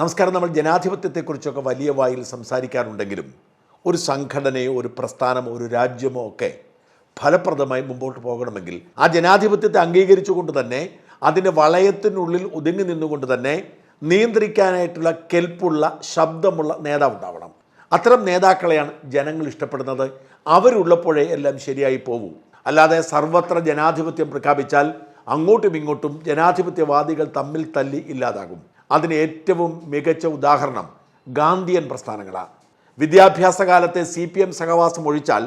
നമസ്കാരം. നമ്മൾ ജനാധിപത്യത്തെക്കുറിച്ചൊക്കെ വലിയ വായിൽ സംസാരിക്കാറുണ്ടെങ്കിലും ഒരു സംഘടനയോ ഒരു പ്രസ്ഥാനമോ ഒരു രാജ്യമോ ഒക്കെ ഫലപ്രദമായി മുമ്പോട്ട് പോകണമെങ്കിൽ ആ ജനാധിപത്യത്തെ അംഗീകരിച്ചുകൊണ്ട് തന്നെ അതിന്റെ വളയത്തിനുള്ളിൽ ഒതുങ്ങി നിന്നുകൊണ്ട് തന്നെ നിയന്ത്രിക്കാനായിട്ടുള്ള കെൽപ്പുള്ള ശബ്ദമുള്ള നേതാവ് ഉണ്ടാവണം. അത്തരം നേതാക്കളെയാണ് ജനങ്ങൾ ഇഷ്ടപ്പെടുന്നത്. അവരുള്ളപ്പോഴേ എല്ലാം ശരിയായി പോകൂ. അല്ലാതെ സർവത്ര ജനാധിപത്യം പ്രഖ്യാപിച്ചാൽ അങ്ങോട്ടും ഇങ്ങോട്ടും ജനാധിപത്യവാദികൾ തമ്മിൽ തല്ലി ഇല്ലാതാകും. അതിന് ഏറ്റവും മികച്ച ഉദാഹരണം ഗാന്ധിയൻ പ്രസ്ഥാനങ്ങളാണ്. വിദ്യാഭ്യാസ കാലത്തെ സി പി എം സഹവാസം ഒഴിച്ചാൽ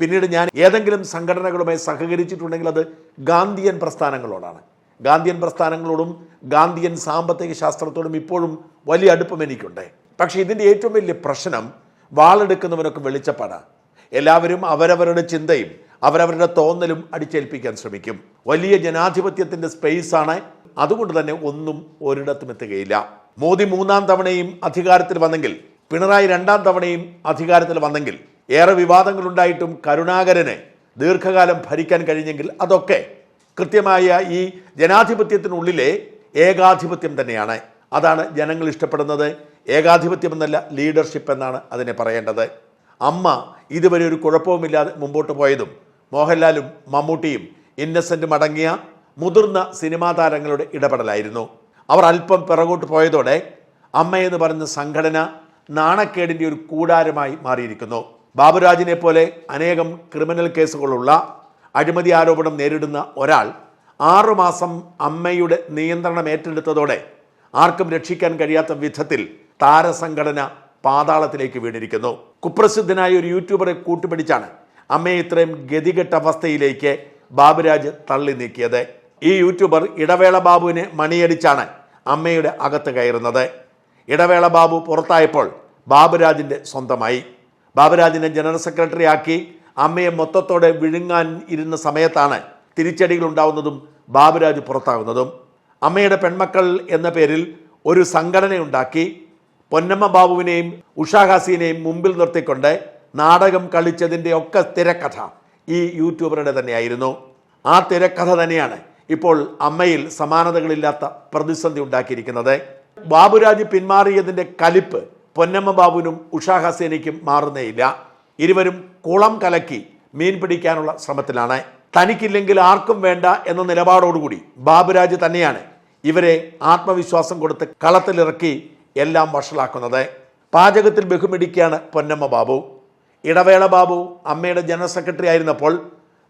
പിന്നീട് ഞാൻ ഏതെങ്കിലും സംഘടനകളുമായി സഹകരിച്ചിട്ടുണ്ടെങ്കിൽ അത് ഗാന്ധിയൻ പ്രസ്ഥാനങ്ങളോടാണ്. ഗാന്ധിയൻ പ്രസ്ഥാനങ്ങളോടും ഗാന്ധിയൻ സാമ്പത്തിക ശാസ്ത്രത്തോടും ഇപ്പോഴും വലിയ അടുപ്പം എനിക്കുണ്ട്. പക്ഷേ ഇതിന്റെ ഏറ്റവും വലിയ പ്രശ്നം വാളെടുക്കുന്നവനൊക്കെ വെളിച്ചപ്പാടാണ് എല്ലാവരും അവരവരുടെ ചിന്തയും അവരവരുടെ തോന്നലും അടിച്ചേൽപ്പിക്കാൻ ശ്രമിക്കും. വലിയ ജനാധിപത്യത്തിന്റെ സ്പേസാണ് അതുകൊണ്ട് തന്നെ ഒന്നും ഒരിടത്തും എത്തുകയില്ല. മോദി മൂന്നാം തവണയും അധികാരത്തിൽ വന്നെങ്കിൽ പിണറായി രണ്ടാം തവണയും അധികാരത്തിൽ വന്നെങ്കിൽ ഏറെ വിവാദങ്ങളുണ്ടായിട്ടും കരുണാകരനെ ദീർഘകാലം ഭരിക്കാൻ കഴിഞ്ഞെങ്കിൽ അതൊക്കെ കൃത്യമായ ഈ ജനാധിപത്യത്തിനുള്ളിലെ ഏകാധിപത്യം തന്നെയാണ്. അതാണ് ജനങ്ങൾ ഇഷ്ടപ്പെടുന്നത്. ഏകാധിപത്യം എന്നല്ല ലീഡർഷിപ്പ് എന്നാണ് അതിനെ പറയേണ്ടത്. അമ്മ ഇതുവരെ ഒരു കുഴപ്പവുമില്ലാതെ മുമ്പോട്ട് പോയതും മോഹൻലാലും മമ്മൂട്ടിയും ഇന്നസെന്റും അടങ്ങിയ മുതിർന്ന സിനിമാ താരങ്ങളുടെ ഇടപെടലായിരുന്നു. അവർ അല്പം പിറകോട്ട് പോയതോടെ അമ്മയെന്ന് പറയുന്ന സംഘടന നാണക്കേടിന്റെ ഒരു കൂടാരമായി മാറിയിരിക്കുന്നു. ബാബുരാജിനെ പോലെ അനേകം ക്രിമിനൽ കേസുകളുള്ള അഴിമതി ആരോപണം നേരിടുന്ന ഒരാൾ ആറുമാസം അമ്മയുടെ നിയന്ത്രണം ഏറ്റെടുത്തതോടെ ആർക്കും രക്ഷിക്കാൻ കഴിയാത്ത വിധത്തിൽ താരസംഘടന പാതാളത്തിലേക്ക് വീണിരിക്കുന്നു. കുപ്രസിദ്ധനായ ഒരു യൂട്യൂബറെ കൂട്ടുപിടിച്ചാണ് അമ്മയെ ഇത്രയും ഗതികെട്ട അവസ്ഥയിലേക്ക് ബാബുരാജ് തള്ളി നീക്കിയത് ഈ യൂട്യൂബർ ഇടവേള ബാബുവിനെ മണിയടിച്ചാണ് അമ്മയുടെ അകത്ത് കയറുന്നത്. ഇടവേള ബാബു പുറത്തായപ്പോൾ ബാബുരാജിന്റെ സ്വന്തമായി. ബാബുരാജിനെ ജനറൽ സെക്രട്ടറി ആക്കി അമ്മയെ മൊത്തത്തോടെ വിഴുങ്ങാൻ ഇരുന്ന സമയത്താണ് തിരിച്ചടികൾ ഉണ്ടാവുന്നതും ബാബുരാജ് പുറത്താകുന്നതും. അമ്മയുടെ പെൺമക്കൾ എന്ന പേരിൽ ഒരു സംഘടനയുണ്ടാക്കി പൊന്നമ്മ ബാബുവിനെയും ഉഷാഹാസിനെയും മുമ്പിൽ നിർത്തിക്കൊണ്ട് നാടകം കളിച്ചതിന്റെ ഒക്കെ തിരക്കഥ ഈ യൂട്യൂബറുടെ തന്നെയായിരുന്നു. ആ തിരക്കഥ തന്നെയാണ് ഇപ്പോൾ അമ്മയിൽ സമാനതകളില്ലാത്ത പ്രതിസന്ധി ഉണ്ടാക്കിയിരിക്കുന്നത്. ബാബുരാജ് പിന്മാറിയതിന്റെ കലിപ്പ് പൊന്നമ്മ ബാബുവിനും ഉഷാ ഹസേനയ്ക്കും മാറുന്നേയില്ല. ഇരുവരും കുളം കലക്കി മീൻ പിടിക്കാനുള്ള ശ്രമത്തിലാണ്. തനിക്കില്ലെങ്കിൽ ആർക്കും വേണ്ട എന്ന നിലപാടോടുകൂടി ബാബുരാജ് തന്നെയാണ് ഇവരെ ആത്മവിശ്വാസം കൊടുത്ത് കളത്തിലിറക്കി എല്ലാം വഷളാക്കുന്നത്. പാചകത്തിൽ ബഹുമിടിക്കുകയാണ് പൊന്നമ്മ ബാബു. ഇടവേള ബാബു അമ്മയുടെ ജനറൽ സെക്രട്ടറി ആയിരുന്നപ്പോൾ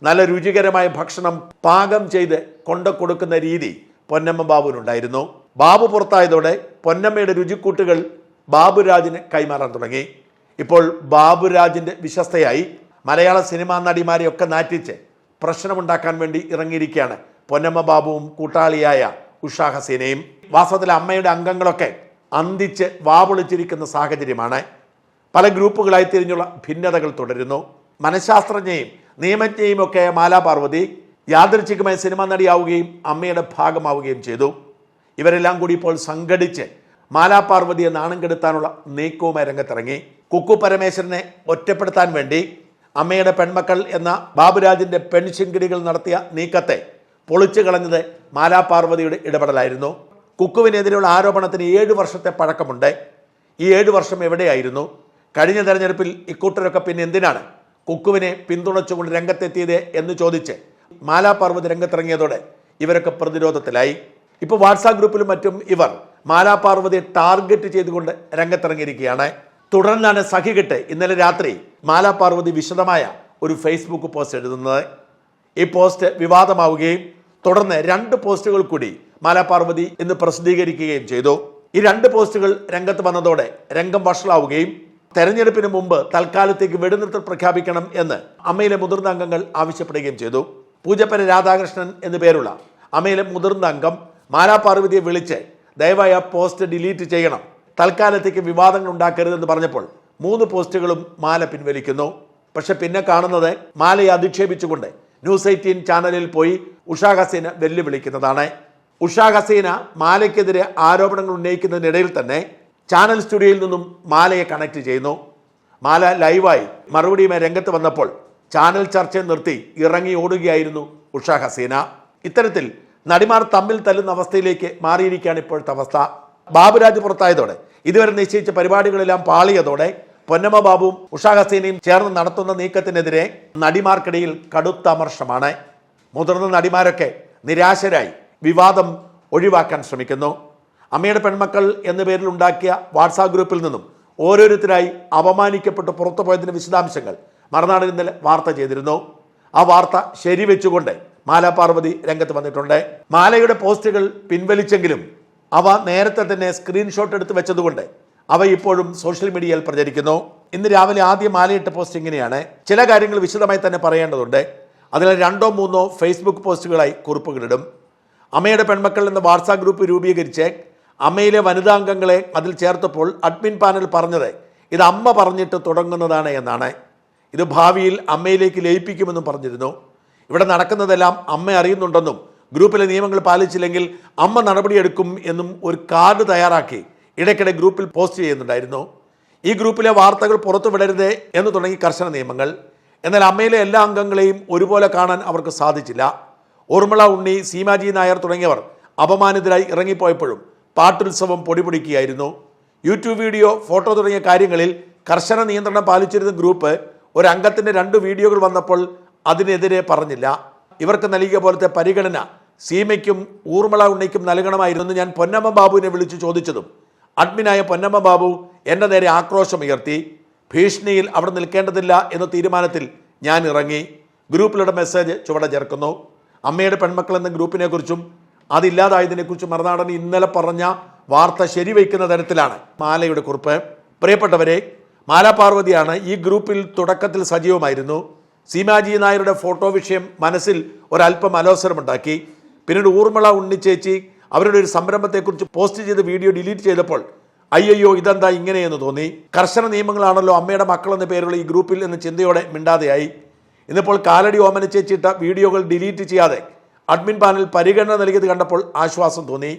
നല്ല രുചികരമായ ഭക്ഷണം പാകം ചെയ്ത് കൊണ്ടു കൊടുക്കുന്ന രീതി പൊന്നമ്മ ബാബുവിനുണ്ടായിരുന്നു. ബാബു പുറത്തായതോടെ പൊന്നമ്മയുടെ രുചിക്കൂട്ടുകൾ ബാബുരാജിന് കൈമാറാൻ തുടങ്ങി. ഇപ്പോൾ ബാബുരാജിന്റെ വിശ്വസ്തയായി മലയാള സിനിമാ നടിമാരെയൊക്കെ നാറ്റിച്ച് പ്രശ്നമുണ്ടാക്കാൻ വേണ്ടി ഇറങ്ങിയിരിക്കുകയാണ് പൊന്നമ്മ ബാബുവും കൂട്ടാളിയായ ഉഷാ ഹസീനയും. വാസ്തവത്തിൽ അമ്മയുടെ അംഗങ്ങളൊക്കെ അന്തിച്ച് വാവൊളിച്ചിരിക്കുന്ന സാഹചര്യമാണ്. പല ഗ്രൂപ്പുകളായി തിരിഞ്ഞുള്ള ഭിന്നതകൾ തുടരുന്നു. മനഃശാസ്ത്രജ്ഞയും നിയമജ്ഞയും ഒക്കെ മാലാപാർവതി യാദൃച്ഛികമായി സിനിമ നടിയാവുകയും അമ്മയുടെ ഭാഗമാവുകയും ചെയ്തു. ഇവരെല്ലാം കൂടി ഇപ്പോൾ സംഘടിച്ച് മാലാപാർവതിയെ നാണം കെടുത്താനുള്ള നീക്കവുമായി രംഗത്തിറങ്ങി. കുക്കു പരമേശ്വരനെ ഒറ്റപ്പെടുത്താൻ വേണ്ടി അമ്മയുടെ പെൺമക്കൾ എന്ന ബാബുരാജിന്റെ പെൺശിങ്കിടികൾ നടത്തിയ നീക്കത്തെ പൊളിച്ചു കളഞ്ഞത് മാലാപാർവതിയുടെ ഇടപെടലായിരുന്നു. കുക്കുവിനെതിരെയുള്ള ആരോപണത്തിന് ഏഴ് വർഷത്തെ പഴക്കമുണ്ട്. ഈ ഏഴ് വർഷം എവിടെയായിരുന്നു? കഴിഞ്ഞ തെരഞ്ഞെടുപ്പിൽ ഇക്കൂട്ടരൊക്കെ പിന്നെ എന്തിനാണ്? കുക്കുവിനെ പിന്തുണച്ചുകൊണ്ട് രംഗത്തെത്തിയത് എന്ന് ചോദിച്ച് മാലാപാർവതി രംഗത്തിറങ്ങിയതോടെ ഇവരൊക്കെ പ്രതിരോധത്തിലായി. ഇപ്പോൾ വാട്സാപ്പ് ഗ്രൂപ്പിലും മറ്റും ഇവർ മാലാപാർവതിയെ ടാർഗറ്റ് ചെയ്തുകൊണ്ട് രംഗത്തിറങ്ങിയിരിക്കുകയാണ്. തുടർന്നാണ് സഖികെട്ട് ഇന്നലെ രാത്രി മാലാപാർവതി വിശദമായ ഒരു ഫേസ്ബുക്ക് പോസ്റ്റ് എഴുതുന്നത്. ഈ പോസ്റ്റ് വിവാദമാവുകയും തുടർന്ന് രണ്ട് പോസ്റ്റുകൾ കൂടി മാലാപാർവതി ഇന്ന് പ്രസിദ്ധീകരിക്കുകയും ചെയ്തു. ഈ രണ്ട് പോസ്റ്റുകൾ രംഗത്ത് വന്നതോടെ രംഗം വഷളാവുകയും തെരഞ്ഞെടുപ്പിന് മുമ്പ് തൽക്കാലത്തേക്ക് വെടിനിർത്തൽ പ്രഖ്യാപിക്കണം എന്ന് അമ്മയിലെ മുതിർന്ന അംഗങ്ങൾ ആവശ്യപ്പെടുകയും ചെയ്തു. പൂജപ്പന രാധാകൃഷ്ണൻ എന്നു പേരുള്ള അമ്മയിലെ മുതിർന്ന അംഗം മാലാപാർവതിയെ വിളിച്ച് ദയവായി ആ പോസ്റ്റ് ഡിലീറ്റ് ചെയ്യണം. തൽക്കാലത്തേക്ക് വിവാദങ്ങൾ ഉണ്ടാക്കരുതെന്ന് പറഞ്ഞപ്പോൾ മൂന്ന് പോസ്റ്റുകളും മാല പിൻവലിക്കുന്നു. പക്ഷെ പിന്നെ കാണുന്നത് മാലയെ അധിക്ഷേപിച്ചുകൊണ്ട് ന്യൂസ് എയ്റ്റീൻ ചാനലിൽ പോയി ഉഷാ ഹസീന വെല്ലുവിളിക്കുന്നതാണ്. ഉഷാ ഹസീന മാലയ്ക്കെതിരെ ആരോപണങ്ങൾ ഉന്നയിക്കുന്നതിനിടയിൽ തന്നെ ചാനൽ സ്റ്റുഡിയോയിൽ നിന്നും മാലയെ കണക്ട് ചെയ്യുന്നു. മാല ലൈവായി മറുപടിയുമായി രംഗത്ത് വന്നപ്പോൾ ചാനൽ ചർച്ച നിർത്തി ഇറങ്ങി ഓടുകയായിരുന്നു ഉഷ ഹസീന. ഇത്തരത്തിൽ നടിമാർ തമ്മിൽ തല്ലുന്ന അവസ്ഥയിലേക്ക് മാറിയിരിക്കുകയാണ് ഇപ്പോഴത്തെ അവസ്ഥ. ബാബുരാജ് പുറത്തായതോടെ ഇതുവരെ നിശ്ചയിച്ച പരിപാടികളെല്ലാം പാളിയതോടെ പൊന്നമ്മ ബാബുവും ഉഷാ ഹസീനയും ചേർന്ന് നടത്തുന്ന നീക്കത്തിനെതിരെ നടിമാർക്കിടയിൽ കടുത്ത അമർഷമാണ്. മുതിർന്ന നടിമാരൊക്കെ നിരാശരായി വിവാദം ഒഴിവാക്കാൻ ശ്രമിക്കുന്നു. അമ്മയുടെ പെൺമക്കൾ എന്ന പേരിൽ ഉണ്ടാക്കിയ വാട്സാപ്പ് ഗ്രൂപ്പിൽ നിന്നും ഓരോരുത്തരായി അപമാനിക്കപ്പെട്ട് പുറത്തു പോയതിന്റെ വിശദാംശങ്ങൾ മറുനാട് ഇന്നലെ വാർത്ത ചെയ്തിരുന്നു. ആ വാർത്ത ശരിവെച്ചുകൊണ്ട് മാല പാർവതി രംഗത്ത് വന്നിട്ടുണ്ട്. മാലയുടെ പോസ്റ്റുകൾ പിൻവലിച്ചെങ്കിലും അവ നേരത്തെ തന്നെ സ്ക്രീൻഷോട്ട് എടുത്ത് വെച്ചതുകൊണ്ട് അവ ഇപ്പോഴും സോഷ്യൽ മീഡിയയിൽ പ്രചരിക്കുന്നു. ഇന്ന് രാവിലെ ആദ്യം മാലയിട്ട പോസ്റ്റ് ഇങ്ങനെയാണ്. ചില കാര്യങ്ങൾ വിശദമായി തന്നെ പറയേണ്ടതുണ്ട്. അതിൽ രണ്ടോ മൂന്നോ ഫേസ്ബുക്ക് പോസ്റ്റുകളായി കുറിപ്പുകളിടും അമ്മയുടെ പെൺമക്കൾ എന്ന വാട്സാപ്പ് ഗ്രൂപ്പ് രൂപീകരിച്ച് അമ്മയിലെ വനിതാംഗങ്ങളെ അതിൽ ചേർത്തപ്പോൾ അഡ്മിൻ പാനൽ പറഞ്ഞത് ഇത് അമ്മ പറഞ്ഞിട്ട് തുടങ്ങുന്നതാണ് എന്നാണ്. ഇത് ഭാവിയിൽ അമ്മയിലേക്ക് ലയിപ്പിക്കുമെന്നും പറഞ്ഞിരുന്നു. ഇവിടെ നടക്കുന്നതെല്ലാം അമ്മ അറിയുന്നുണ്ടെന്നും ഗ്രൂപ്പിലെ നിയമങ്ങൾ പാലിച്ചില്ലെങ്കിൽ അമ്മ നടപടിയെടുക്കും എന്നും ഒരു കാർഡ് തയ്യാറാക്കി ഇടയ്ക്കിടെ ഗ്രൂപ്പിൽ പോസ്റ്റ് ചെയ്യുന്നുണ്ടായിരുന്നു. ഈ ഗ്രൂപ്പിലെ വാർത്തകൾ പുറത്തുവിടരുത് എന്ന് തുടങ്ങി കർശന നിയമങ്ങൾ. എന്നാൽ അമ്മയിലെ എല്ലാ അംഗങ്ങളെയും ഒരുപോലെ കാണാൻ അവർക്ക് സാധിച്ചില്ല. ഓർമ്മള ഉണ്ണി സീമാജി നായർ തുടങ്ങിയവർ അപമാനിതരായി ഇറങ്ങിപ്പോയപ്പോഴും പാട്ടുത്സവം പൊടിപൊടിക്കുകയായിരുന്നു. യൂട്യൂബ് വീഡിയോ ഫോട്ടോ തുടങ്ങിയ കാര്യങ്ങളിൽ കർശന നിയന്ത്രണം പാലിച്ചിരുന്ന ഗ്രൂപ്പ് ഒരു രണ്ട് വീഡിയോകൾ വന്നപ്പോൾ അതിനെതിരെ പറഞ്ഞില്ല. ഇവർക്ക് നൽകിയ പോലത്തെ പരിഗണന സീമയ്ക്കും ഊർമിള ഉണ്ണിക്കും നൽകണമായിരുന്നു ഞാൻ പൊന്നമ്മ ബാബുവിനെ വിളിച്ചു ചോദിച്ചതും. അഡ്മിനായ പൊന്നമ്മ ബാബു എന്റെ നേരെ ആക്രോശമുയർത്തി. ഭീഷണിയിൽ അവിടെ നിൽക്കേണ്ടതില്ല എന്ന തീരുമാനത്തിൽ ഞാൻ ഇറങ്ങി. ഗ്രൂപ്പിലൂടെ മെസ്സേജ് ചുവടെ ചേർക്കുന്നു. അമ്മയുടെ പെൺമക്കൾ എന്ന ഗ്രൂപ്പിനെക്കുറിച്ചും അതില്ലാതായതിനെക്കുറിച്ചും മറുനാടൻ ഇന്നലെ പറഞ്ഞ വാർത്ത ശരിവയ്ക്കുന്ന തരത്തിലാണ്. മാലയുടെ കുറിപ്പ്. പ്രിയപ്പെട്ടവരെ മാല പാർവതിയാണ് ഈ ഗ്രൂപ്പിൽ തുടക്കത്തിൽ സജീവമായിരുന്നു. സീമാജി നായരുടെ ഫോട്ടോ വിഷയം മനസ്സിൽ ഒരല്പം അലോസരമുണ്ടാക്കി. പിന്നീട് ഊർമിള ഉണ്ണിച്ചേച്ചി അവരുടെ ഒരു സംരംഭത്തെക്കുറിച്ച് പോസ്റ്റ് ചെയ്ത വീഡിയോ ഡിലീറ്റ് ചെയ്തപ്പോൾ അയ്യോ ഇതെന്താ ഇങ്ങനെയെന്ന് തോന്നി? കർശന നിയമങ്ങളാണല്ലോ അമ്മയുടെ മക്കൾ എന്ന പേരുള്ള ഈ ഗ്രൂപ്പിൽ എന്ന ചിന്തയോടെ മിണ്ടാതെയായി. ഇന്നിപ്പോൾ കാലടി ഓമന വീഡിയോകൾ ഡിലീറ്റ് ചെയ്യാതെ അഡ്മിൻ പാനൽ പരിഗണന നൽകിയത് കണ്ടപ്പോൾ ആശ്വാസം തോന്നി.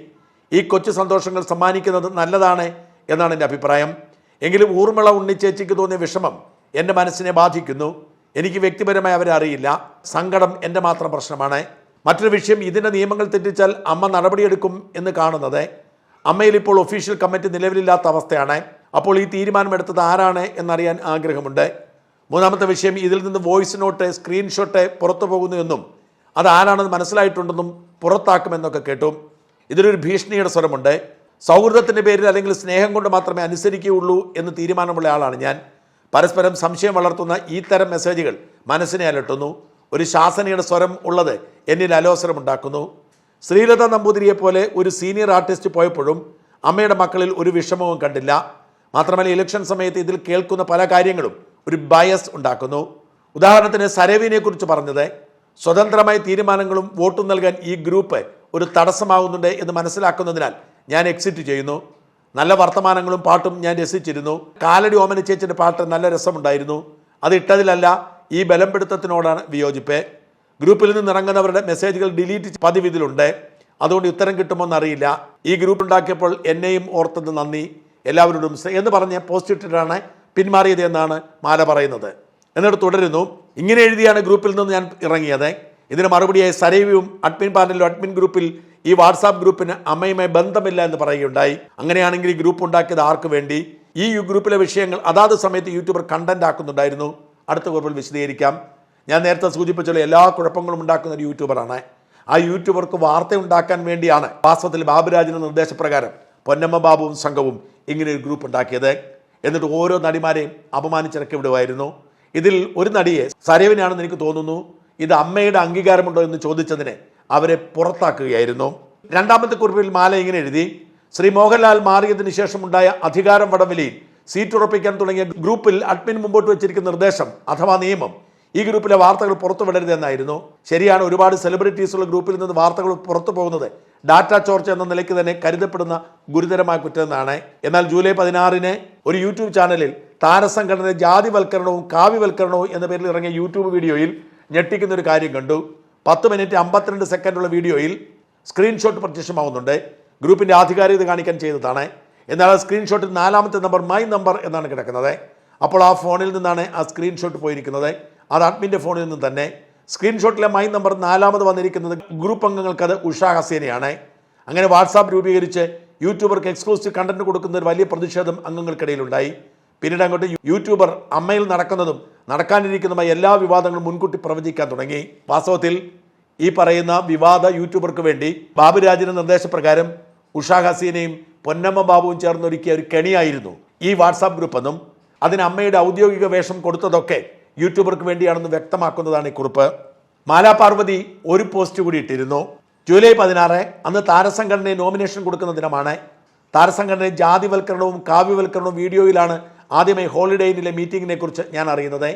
ഈ കൊച്ചു സന്തോഷങ്ങൾ സമ്മാനിക്കുന്നത് നല്ലതാണ് എന്നാണ് എന്റെ അഭിപ്രായം. എങ്കിലും ഊർമിള ഉണ്ണിച്ചേച്ചിക്ക് തോന്നിയ വിഷമം എന്റെ മനസ്സിനെ ബാധിക്കുന്നു. എനിക്ക് വ്യക്തിപരമായി അവരെ അറിയില്ല. സങ്കടം എന്റെ മാത്രം പ്രശ്നമാണ്. മറ്റൊരു വിഷയം ഇതിന്റെ നിയമങ്ങൾ തെറ്റിച്ചാൽ അമ്മ നടപടിയെടുക്കും എന്ന് കാണുന്നത്. അമ്മയിൽ ഇപ്പോൾ ഒഫീഷ്യൽ കമ്മിറ്റി നിലവിലില്ലാത്ത അവസ്ഥയാണ്. അപ്പോൾ ഈ തീരുമാനമെടുത്തത് ആരാണ് എന്നറിയാൻ ആഗ്രഹമുണ്ട്. മൂന്നാമത്തെ വിഷയം ഇതിൽ നിന്ന് വോയിസ് നോട്ട് സ്ക്രീൻഷോട്ട് പുറത്തു പോകുന്നു എന്നും അത് ആരാണെന്ന് മനസ്സിലായിട്ടുണ്ടെന്നും പുറത്താക്കുമെന്നൊക്കെ കേട്ടു. ഇതിലൊരു ഭീഷണിയുടെ സ്വരമുണ്ട്. സൗഹൃദത്തിന്റെ പേരിൽ അല്ലെങ്കിൽ സ്നേഹം കൊണ്ട് മാത്രമേ അനുസരിക്കുകയുള്ളൂ എന്ന് തീരുമാനമുള്ള ആളാണ് ഞാൻ. പരസ്പരം സംശയം വളർത്തുന്ന ഈ തരം മെസ്സേജുകൾ മനസ്സിനെ അലട്ടുന്നു. ഒരു ശാസനയുടെ സ്വരം ഉള്ളത് എന്നിൽ അലോസരമുണ്ടാക്കുന്നു. ശ്രീലത നമ്പൂതിരിയെ പോലെ ഒരു സീനിയർ ആർട്ടിസ്റ്റ് പോയപ്പോഴും അമ്മയുടെ മക്കളിൽ ഒരു വിഷമവും കണ്ടില്ല. മാത്രമല്ല ഇലക്ഷൻ സമയത്ത് ഇതിൽ കേൾക്കുന്ന പല കാര്യങ്ങളും ഒരു ബയസ് ഉണ്ടാക്കുന്നു. ഉദാഹരണത്തിന് സരേവിനെക്കുറിച്ച് കുറിച്ച് പറഞ്ഞത് സ്വതന്ത്രമായ തീരുമാനങ്ങളും വോട്ടും നൽകാൻ ഈ ഗ്രൂപ്പ് ഒരു തടസ്സമാകുന്നുണ്ട് എന്ന് മനസ്സിലാക്കുന്നതിനാൽ ഞാൻ എക്സിറ്റ് ചെയ്യുന്നു. നല്ല വർത്തമാനങ്ങളും പാട്ടും ഞാൻ രസിച്ചിരുന്നു. കാലടി ഓമന ചേച്ചിന്റെ പാട്ട് നല്ല രസമുണ്ടായിരുന്നു. അത് ഇട്ടതിലല്ല ഈ ബലംപിടുത്തത്തിനോടാണ് വിയോജിപ്പ്. ഗ്രൂപ്പിൽ നിന്ന് ഇറങ്ങുന്നവരുടെ മെസ്സേജുകൾ ഡിലീറ്റ് പതിവ് ഇതിലുണ്ട്. അതുകൊണ്ട് ഉത്തരം കിട്ടുമോന്ന് അറിയില്ല. ഈ ഗ്രൂപ്പ് ഉണ്ടാക്കിയപ്പോൾ എന്നെയും ഓർത്തത് നന്ദി. എല്ലാവരോടും എന്ന് പറഞ്ഞ് പോസ്റ്റ് ഇട്ടിട്ടാണ് പിന്മാറിയത് എന്നാണ് മാല പറയുന്നത്. എന്നിട്ട് തുടരുന്നു. ഇങ്ങനെ എഴുതിയാണ് ഗ്രൂപ്പിൽ നിന്ന് ഞാൻ ഇറങ്ങിയത്. ഇതിന് മറുപടിയായി സരൈവ്യവും അഡ്മിൻ പാനലിലും അഡ്മിൻ ഗ്രൂപ്പിൽ ഈ വാട്സാപ്പ് ഗ്രൂപ്പിന് അമ്മയുമായി ബന്ധമില്ല എന്ന് പറയുകയുണ്ടായി. അങ്ങനെയാണെങ്കിൽ ഈ ഗ്രൂപ്പ് ഉണ്ടാക്കിയത് ആർക്ക് വേണ്ടി? ഈ ഗ്രൂപ്പിലെ വിഷയങ്ങൾ അതാത് സമയത്ത് യൂട്യൂബർ കണ്ടന്റ് ആക്കുന്നുണ്ടായിരുന്നു. അടുത്ത കുറിപ്പിൽ വിശദീകരിക്കാം. ഞാൻ നേരത്തെ സൂചിപ്പിച്ചുള്ള എല്ലാ കുഴപ്പങ്ങളും ഉണ്ടാക്കുന്ന ഒരു യൂട്യൂബറാണ് ആ യൂട്യൂബർക്ക് വാർത്ത ഉണ്ടാക്കാൻ വേണ്ടിയാണ് വാസ്തവത്തിൽ ബാബുരാജിന്റെ നിർദ്ദേശപ്രകാരം പൊന്നമ്മ ബാബുവും സംഘവും ഇങ്ങനെ ഒരു ഗ്രൂപ്പ് ഉണ്ടാക്കിയത്. എന്നിട്ട് ഓരോ നടിമാരെയും അപമാനിച്ചിറക്കി വിടുമായിരുന്നു. ഇതിൽ ഒരു നടിയെ സരവിനാണെന്ന് എനിക്ക് തോന്നുന്നു. ഇത് അമ്മയുടെ അംഗീകാരമുണ്ടോ എന്ന് ചോദിച്ചതിനെ അവരെ പുറത്താക്കുകയായിരുന്നു. രണ്ടാമത്തെ കുറിപ്പിൽ മാല ഇങ്ങനെ എഴുതി ശ്രീ മോഹൻലാൽ മാറിയതിനു ശേഷമുണ്ടായ അധികാരം വടംവലിയിൽ സീറ്റ് ഉറപ്പിക്കാൻ തുടങ്ങിയ ഗ്രൂപ്പിൽ അഡ്മിൻ മുമ്പോട്ട് വെച്ചിരിക്കുന്ന നിർദ്ദേശം അഥവാ നിയമം ഈ ഗ്രൂപ്പിലെ വാർത്തകൾ പുറത്തു വിടരുതെന്നായിരുന്നു ശരിയാണ് ഒരുപാട് സെലിബ്രിറ്റീസുള്ള ഗ്രൂപ്പിൽ നിന്ന് വാർത്തകൾ പുറത്തു പോകുന്നത് ഡാറ്റ ചോർച്ച എന്ന നിലയ്ക്ക് തന്നെ കരുതപ്പെടുന്ന ഗുരുതരമായ കുറ്റമെന്നാണ്. എന്നാൽ ജൂലൈ പതിനാറിന് ഒരു യൂട്യൂബ് ചാനലിൽ താരസംഘടന ജാതിവൽക്കരണവും കാവ്യവൽക്കരണവും എന്ന പേരിൽ ഇറങ്ങിയ യൂട്യൂബ് വീഡിയോയിൽ ഞെട്ടിക്കുന്ന ഒരു കാര്യം കണ്ടു. പത്ത് മിനിറ്റ് അമ്പത്തിരണ്ട് സെക്കൻഡുള്ള വീഡിയോയിൽ സ്ക്രീൻഷോട്ട് പ്രത്യക്ഷമാവുന്നുണ്ട്. ഗ്രൂപ്പിന്റെ ആധികാരികത കാണിക്കാൻ ചെയ്തതാണ് എന്നാൽ ആ സ്ക്രീൻഷോട്ടിൽ നാലാമത്തെ നമ്പർ മൈ നമ്പർ എന്നാണ് കിടക്കുന്നത്. അപ്പോൾ ആ ഫോണിൽ നിന്നാണ് ആ സ്ക്രീൻഷോട്ട് പോയിരിക്കുന്നത്. അത് അഡ്മിന്റെ ഫോണിൽ നിന്ന് തന്നെ. സ്ക്രീൻഷോട്ടിലെ മൈ നമ്പർ നാലാമത് വന്നിരിക്കുന്നത് ഗ്രൂപ്പ് അംഗങ്ങൾക്കത് ഉഷാ ഹസേനയാണ്. അങ്ങനെ വാട്സാപ്പ് രൂപീകരിച്ച് യൂട്യൂബർക്ക് എക്സ്ക്ലൂസീവ് കണ്ടന്റ് കൊടുക്കുന്ന ഒരു വലിയ പ്രതിഷേധം അംഗങ്ങൾക്കിടയിലുണ്ടായി. പിന്നീട് അങ്ങോട്ട് യൂട്യൂബർ അമ്മയിൽ നടക്കുന്നതും നടക്കാനിരിക്കുന്നതുമായ എല്ലാ വിവാദങ്ങളും മുൻകൂട്ടി പ്രവചിക്കാൻ തുടങ്ങി. വാസ്തവത്തിൽ ഈ പറയുന്ന വിവാദ യൂട്യൂബർക്ക് വേണ്ടി ബാബുരാജിന്റെ നിർദ്ദേശപ്രകാരം ഉഷാ ഹസീനയും പൊന്നമ്മ ബാബുവും ചേർന്നൊരുക്കിയ ഒരു കെണിയായിരുന്നു ഈ വാട്സാപ്പ് ഗ്രൂപ്പെന്നും അതിന് അമ്മയുടെ ഔദ്യോഗിക വേഷം കൊടുത്തതൊക്കെ യൂട്യൂബർക്ക് വേണ്ടിയാണെന്ന് വ്യക്തമാക്കുന്നതാണ് ഈ കുറിപ്പ്. മാലാപാർവതി ഒരു പോസ്റ്റ് കൂടി ഇട്ടിരുന്നു. ജൂലൈ പതിനാറ് അന്ന് താരസംഘടനയെ നോമിനേഷൻ കൊടുക്കുന്ന ദിനമാണ്. താരസംഘടനയെ ജാതിവൽക്കരണവും കാവ്യവൽക്കരണവും വീഡിയോയിലാണ് ആദ്യമായി ഹോളിഡേയിലെ മീറ്റിങ്ങിനെ കുറിച്ച് ഞാൻ അറിയുന്നത്.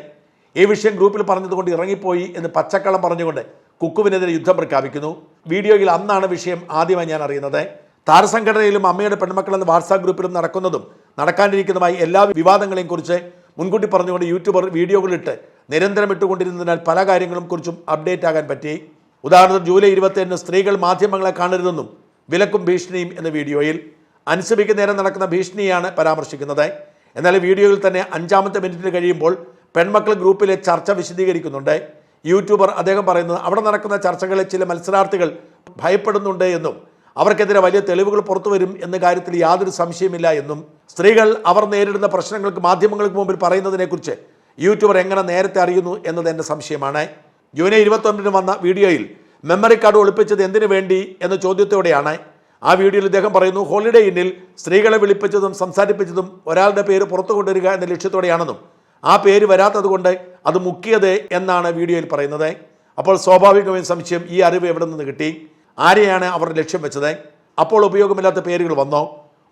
ഈ വിഷയം ഗ്രൂപ്പിൽ പറഞ്ഞതുകൊണ്ട് ഇറങ്ങിപ്പോയി എന്ന് പച്ചക്കളം പറഞ്ഞുകൊണ്ട് കുക്കുവിനെതിരെ യുദ്ധം പ്രഖ്യാപിക്കുന്നു. വീഡിയോയിൽ അന്നാണ് വിഷയം ആദ്യമായി ഞാൻ അറിയുന്നത്. താരസംഘടനയിലും അമ്മയുടെ പെൺമക്കളെന്ന വാട്സാപ്പ് ഗ്രൂപ്പിലും നടക്കുന്നതും നടക്കാനിരിക്കുന്നതുമായി എല്ലാ വിവാദങ്ങളെയും കുറിച്ച് മുൻകൂട്ടി പറഞ്ഞുകൊണ്ട് യൂട്യൂബർ വീഡിയോകളിട്ട് നിരന്തരം ഇട്ടുകൊണ്ടിരുന്നതിനാൽ പല കാര്യങ്ങളും കുറിച്ചും അപ്ഡേറ്റ് ആകാൻ പറ്റി. ഉദാഹരണത്തിന് ജൂലൈ ഇരുപത്തിയേഴിന് സ്ത്രീകൾ മാധ്യമങ്ങളെ കാണരുതെന്നും വിലക്കും ഭീഷണിയും എന്ന വീഡിയോയിൽ അനുസരിക്ക് നേരം നടക്കുന്ന ഭീഷണിയാണ് പരാമർശിക്കുന്നത്. എന്നാൽ വീഡിയോയിൽ തന്നെ അഞ്ചാമത്തെ മിനിറ്റിൽ കഴിയുമ്പോൾ പെൺമക്കൾ ഗ്രൂപ്പിലെ ചർച്ച വിശദീകരിക്കുന്നുണ്ട്. യൂട്യൂബർ അദ്ദേഹം പറയുന്നത് അവിടെ നടക്കുന്ന ചർച്ചകളെ ചില മത്സരാർത്ഥികൾ ഭയപ്പെടുന്നുണ്ട് എന്നും അവർക്കെതിരെ വലിയ തെളിവുകൾ പുറത്തു വരും എന്ന കാര്യത്തിൽ യാതൊരു സംശയമില്ല എന്നും സ്ത്രീകൾ അവർ നേരിടുന്ന പ്രശ്നങ്ങൾക്ക് മാധ്യമങ്ങൾക്ക് മുമ്പിൽ പറയുന്നതിനെക്കുറിച്ച് യൂട്യൂബർ എങ്ങനെ നേരത്തെ അറിയുന്നു എന്നത് എന്റെ സംശയമാണ്. ജൂലൈ ഇരുപത്തൊമ്പതിന് വന്ന വീഡിയോയിൽ മെമ്മറി കാർഡ് ഒളിപ്പിച്ചത് എന്തിനു വേണ്ടി എന്ന ചോദ്യത്തോടെയാണ് ആ വീഡിയോയിൽ ഇദ്ദേഹം പറയുന്നു ഹോളിഡേ ഇന്നിൽ സ്ത്രീകളെ വിളിപ്പിച്ചതും സംസാരിപ്പിച്ചതും ഒരാളുടെ പേര് പുറത്തു കൊണ്ടുവരിക എന്ന ലക്ഷ്യത്തോടെയാണെന്നും ആ പേര് വരാത്തതുകൊണ്ട് അത് മുക്കിയത് എന്നാണ് വീഡിയോയിൽ പറയുന്നത്. അപ്പോൾ സ്വാഭാവികമായും സംശയം ഈ അറിവ് എവിടെ നിന്ന് കിട്ടി? ആരെയാണ് അവർ ലക്ഷ്യം വെച്ചത്? അപ്പോൾ ഉപയോഗമില്ലാത്ത പേരുകൾ വന്നോ?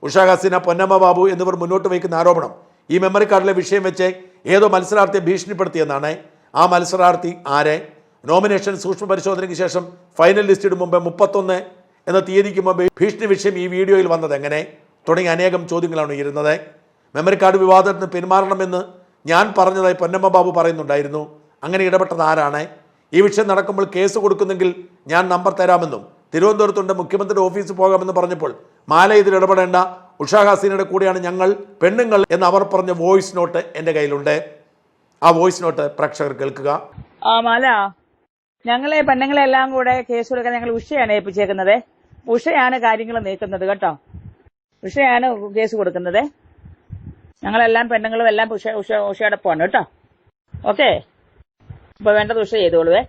ഉഷാ പൊന്നമ്മ ബാബു എന്നിവർ മുന്നോട്ട് വയ്ക്കുന്ന ആരോപണം ഈ മെമ്മറി കാർഡിലെ വിഷയം വെച്ച് ഏതോ മത്സരാർത്ഥിയെ ഭീഷണിപ്പെടുത്തിയെന്നാണ്. ആ മത്സരാർത്ഥി ആരെ? നോമിനേഷൻ സൂക്ഷ്മ പരിശോധനയ്ക്ക് ശേഷം ഫൈനൽ ലിസ്റ്റിന് മുമ്പ് മുപ്പത്തൊന്ന് എന്ന തീയതിക്ക് മുമ്പ് ഭീഷണി വിഷയം ഈ വീഡിയോയിൽ വന്നത് എങ്ങനെ? തുടങ്ങി അനേകം ചോദ്യങ്ങളാണ് ഉയരുന്നത്. മെമ്മറി കാർഡ് വിവാദത്തിന് പിന്മാറണമെന്ന് ഞാൻ പറഞ്ഞതായി പൊന്നമ്മ ബാബു പറയുന്നുണ്ടായിരുന്നു. അങ്ങനെ ഇടപെട്ടത് ആരാണ്? ഈ വിഷയം നടക്കുമ്പോൾ കേസ് കൊടുക്കുന്നെങ്കിൽ ഞാൻ നമ്പർ തരാമെന്നും തിരുവനന്തപുരത്തുണ്ട് മുഖ്യമന്ത്രിയുടെ ഓഫീസിൽ പോകാമെന്ന് പറഞ്ഞപ്പോൾ മാല ഇതിൽ ഇടപെടേണ്ട ഉഷാ ഹസീനയുടെ കൂടെയാണ് ഞങ്ങൾ പെണ്ണുങ്ങൾ എന്ന് അവർ പറഞ്ഞ വോയിസ് നോട്ട് എന്റെ കയ്യിലുണ്ട്. ആ വോയിസ് നോട്ട് പ്രേക്ഷകർ കേൾക്കുക. ഞങ്ങളെ പെണ്ണുങ്ങളെല്ലാം കൂടെ കേസ് കൊടുക്കാൻ ഞങ്ങൾ ഉഷയാണ് ഏൽപ്പിച്ചേക്കുന്നത്. ഉഷയാണ് കാര്യങ്ങൾ നീക്കുന്നത് കേട്ടോ. ഉഷയാണ് കേസ് കൊടുക്കുന്നത്. ഞങ്ങളെല്ലാം പെണ്ണുങ്ങളും എല്ലാം ഉഷ ഉഷ ഉഷയോടൊപ്പമാണ് കേട്ടോ. ഓക്കെ? ഇപ്പൊ വേണ്ടത് ഉഷ ചെയ്തോളുവേ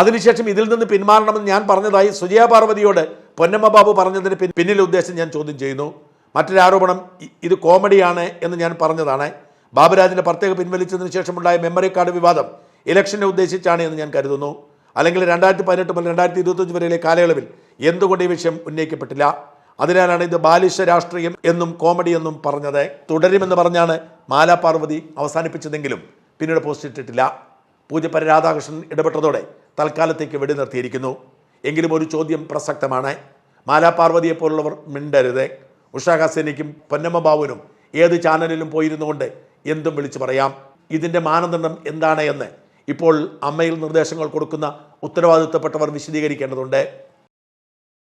അതിനുശേഷം ഇതിൽ നിന്ന് പിന്മാറണമെന്ന് ഞാൻ പറഞ്ഞതായി സുജയ പാർവതിയോട് പൊന്നമ്മ ബാബു പറഞ്ഞതിന് പിന്നിലെ ഉദ്ദേശം ഞാൻ ചോദ്യം ചെയ്യുന്നു. മറ്റൊരു ആരോപണം ഇത് കോമഡിയാണ് എന്ന് ഞാൻ പറഞ്ഞതാണ്. ബാബുരാജിന്റെ പ്രത്യേക പിൻവലിച്ചതിന് ശേഷമുണ്ടായ മെമ്മറി കാർഡ് വിവാദം ഇലക്ഷനെ ഉദ്ദേശിച്ചാണ് എന്ന് ഞാൻ കരുതുന്നു. അല്ലെങ്കിൽ രണ്ടായിരത്തി പതിനെട്ട് മുതൽ രണ്ടായിരത്തി ഇരുപത്തഞ്ച് വരെയിലെ കാലയളവിൽ എന്തുകൊണ്ട് ഈ വിഷയം ഉന്നയിക്കപ്പെട്ടില്ല? അതിനാലാണ് ഇത് ബാലിശ രാഷ്ട്രീയം എന്നും കോമഡി എന്നും പറഞ്ഞത്. തുടരുമെന്ന് പറഞ്ഞാണ് മാലാ പാർവതി അവസാനിപ്പിച്ചതെങ്കിലും പിന്നീട് പോസ്റ്റ് ഇട്ടിട്ടില്ല. പൂജപ്പര രാധാകൃഷ്ണൻ ഇടപെട്ടതോടെ തൽക്കാലത്തേക്ക് വെടി നിർത്തിയിരിക്കുന്നു. എങ്കിലും ഒരു ചോദ്യം പ്രസക്തമാണ്. മാലാ പാർവതിയെ പോലുള്ളവർ മിണ്ടരുത്. ഉഷാഖാസേനയ്ക്കും പൊന്നമ്മ ബാബുവിനും ഏത് ചാനലിലും പോയിരുന്നുകൊണ്ട് എന്തും വിളിച്ചു പറയാം. ഇതിന്റെ മാനദണ്ഡം എന്താണ് എന്ന് ഇപ്പോൾ അമ്മയിൽ നിർദ്ദേശങ്ങൾ കൊടുക്കുന്ന ഉത്തരവാദിത്തപ്പെട്ടവർ വിശദീകരിക്കേണ്ടതുണ്ട്.